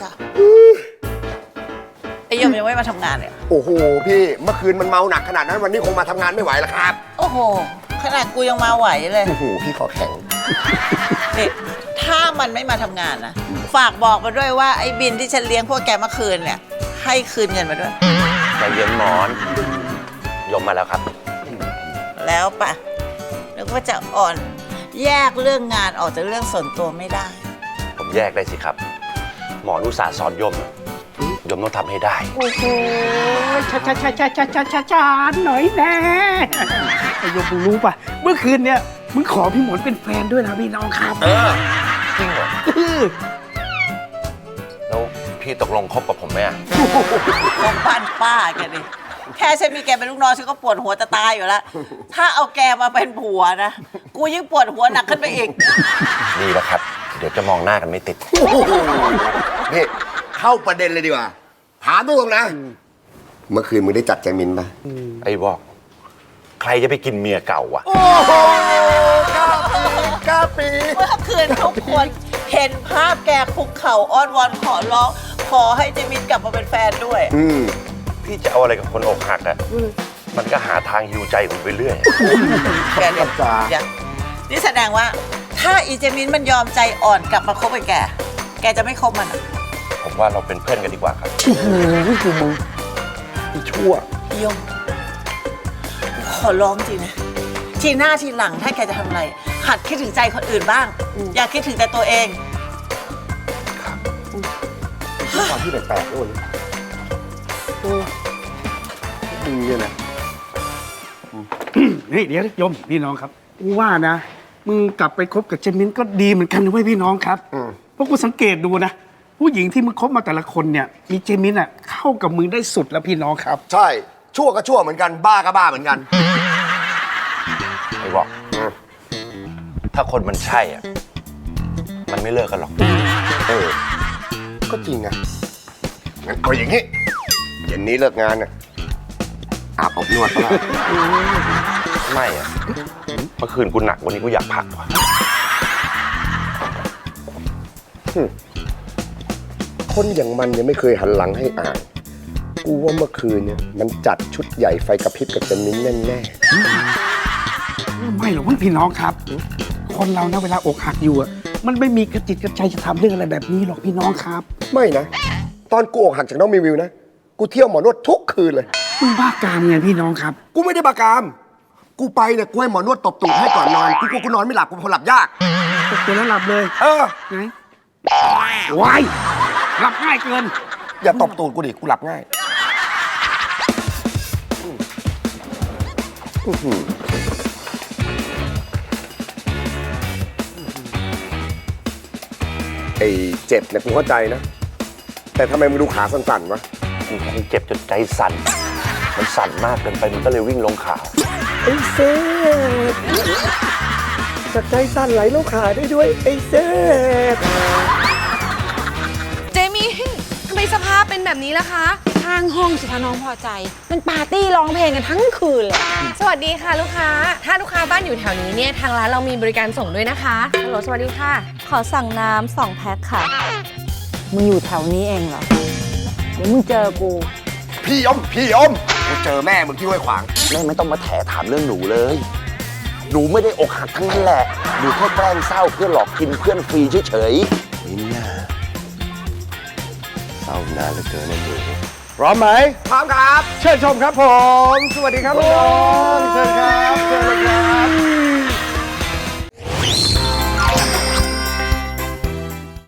จ้ะไอ้ยี่มยังไม่มาทำงานเลยโอ้โห พี่เมื่อคืนมันเมาหนักขนาดนั้นวันนี้คงมาทำงานไม่ไหวแล้วครับโอ้โห ขนาดกูยังมาไหวเลย โอ้โหพี่ขอแข็ง นี่ถ้ามันไม่มาทำงานนะ ฝากบอกมาด้วยว่าไอ้บินที่ฉันเลี้ยงพวกแกเมื่อคืนเนี่ย ให้คืนเงินมาด้วยแต่เย็นหมอน ยมมาแล้วครับ แล้วปะแล้วก็จะอ่อน แยกเรื่องงานออกจากเรื่องส่วนตัวไม่ได้ แยกได้สิครับ หมอนุสาสอนยมอะยมต้องทำให้ได้ โอ้โหช้าช้าช้าช้าช้าช้าช้าช้าหน่อยแน่ไอ้โยมมึงรู้ป่ะ เมื่อคืนเนี่ยมึงขอพี่หมอนเป็นแฟนด้วยนะพี่น้องครับ เออ จริงเหรอ แล้วพี่ตกลงคบกับผมไหมอะของบ้านป้าแกดิแค่ฉันมีแกเป็นลูกน้องฉันก็ปวดหัวจะตายอยู่แล้ว ถ้าเอาแกมาเป็นผัวนะ กูยิ่งปวดหัวหนักขึ้นไปอีกนี่แหละครับ เดี๋ยวจะมองหน้ากันไม่ติดโอ้โหนี่เข้าประเด็นเลยดีกว่าถามตรงๆนะ เมื่อคืนมึงได้จัดแจมินปะไอ้บอก ใครจะไปกินเมียเก่าวะ โอ้โหกล้าปีกล้าปี เมื่อคืนทุกคนเห็นภาพแกคุกเข่าอ้อนวอนขอร้อง ขอให้เจมินกลับมาเป็นแฟนด้วย อืมพี่จะเอาอะไรกับคนอกหักอะมันก็หาทางฮิวใจผมไปเรื่อย แกเนี่ยครับจ๊ะอย่านี่แสดงว่า ถ้าอีเจมินมันยอมใจอ่อนกลับมาคบกับแก แกจะไม่คบมันเหรอผมว่าเราเป็นเพื่อนกันดีกว่าครับ โอ้โหคือมึงไอ้ชั่ว พี่ยงขอร้องจริงนะทีหน้าทีหลังถ้าแกจะทำอะไร หัดคิดถึงใจคนอื่นบ้าง อย่าคิดถึงแต่ตัวเองเป็นความที่แปลกๆด้วยวันนี้เออมึงเนี่ยนะ นี่เดี๋ยวโยมพี่น้องครับกูว่านะ มึงกลับไปคบกับเจมินก็ดีเหมือนกันนะเว้ยพี่น้องครับอืม เพราะกูสังเกตดูนะผู้หญิงที่มึงคบมาแต่ละคนเนี่ย มีเจมินอะเข้ากับมึงได้สุดแล้วพี่น้องครับ ใช่ ชั่วก็ชั่วเหมือนกันบ้าก็บ้าเหมือนกัน ไอ้บอกถ้าคนมันใช่อะมันไม่เลิกกันหรอก เออ ก็จริงนะงั้นเอาอย่างนี้เย็นนี้เลิกงานน่ะอาบอบนวดก็แล้วไม่อะ เมื่อคืนกูหนักวันนี้กูอยากพักว่ะคนอย่างมันยังไม่เคยหันหลังให้อ่าน กูว่าเมื่อคืนเนี่ยมันจัดชุดใหญ่ไฟกระพริบกับเจนมิ้นแน่ไม่หรอกเว้ยพี่น้องครับ คนเรานะเวลาอกหักอยู่อะมันไม่มีกระจิตกระใจจะทำเรื่องอะไรแบบนี้หรอกพี่น้องครับๆไม่นะ ตอนกูอกหักจากน้องมิวนะ กูเที่ยวหมอนวดทุกคืนเลยมึงบ้ากามไงพี่น้องครับ กูไม่ได้บากาม กูไปเนี่ยกูให้หมอนวดตบตูดให้ก่อนนอน กูกลัวกูนอนไม่หลับกูเป็นคนหลับยาก ตกตัวแล้วหลับเลยเออไงวายหลับง่ายเกิน อย่าตบตูดกูดิ กูหลับง่ายอื้อหือไอ้เจ็บเนี่ยกูเข้าใจนะ แต่ทำไมมึงดูขาสั่นๆวะกูคงเจ็บจนใจสั่นมัน สั่นมากเกินไปมันก็เลยวิ่งลงขาไอ้เซฟสักใจสั่นไหลลงขาได้ด้วยไอ้เซฟเจมี่ทำไมสภาพเป็นแบบนี้ล่ะคะข้างห้องสิคะน้องพอใจ มันปาร์ตี้ร้องเพลงกันทั้งคืนเลย สวัสดีค่ะลูกค้า ถ้าลูกค้าบ้านอยู่แถวนี้เนี่ยทางร้านเรามีบริการส่งด้วยนะคะฮัลโหลสวัสดีค่ะ ขอสั่งน้ำสองแพ็คค่ะ มึงอยู่แถวนี้เองเหรอ เดี๋ยวมึงเจอกู พี่อมพี่อม กูเจอแม่มึงที่ห้วยขวาง แม่ไม่ต้องมาแถถามเรื่องหนูเลย หนูไม่ได้อกหักทั้งนั้นแหละ หนูแค่แกล้งเศร้าเพื่อหลอกกินเพื่อนฟรีเฉยๆนี่น่าเศร้านานเหลือเกินนะหนูพร้อมไหม พร้อมครับ เชิญชมครับผม สวัสดีครับน้องเชิญครับ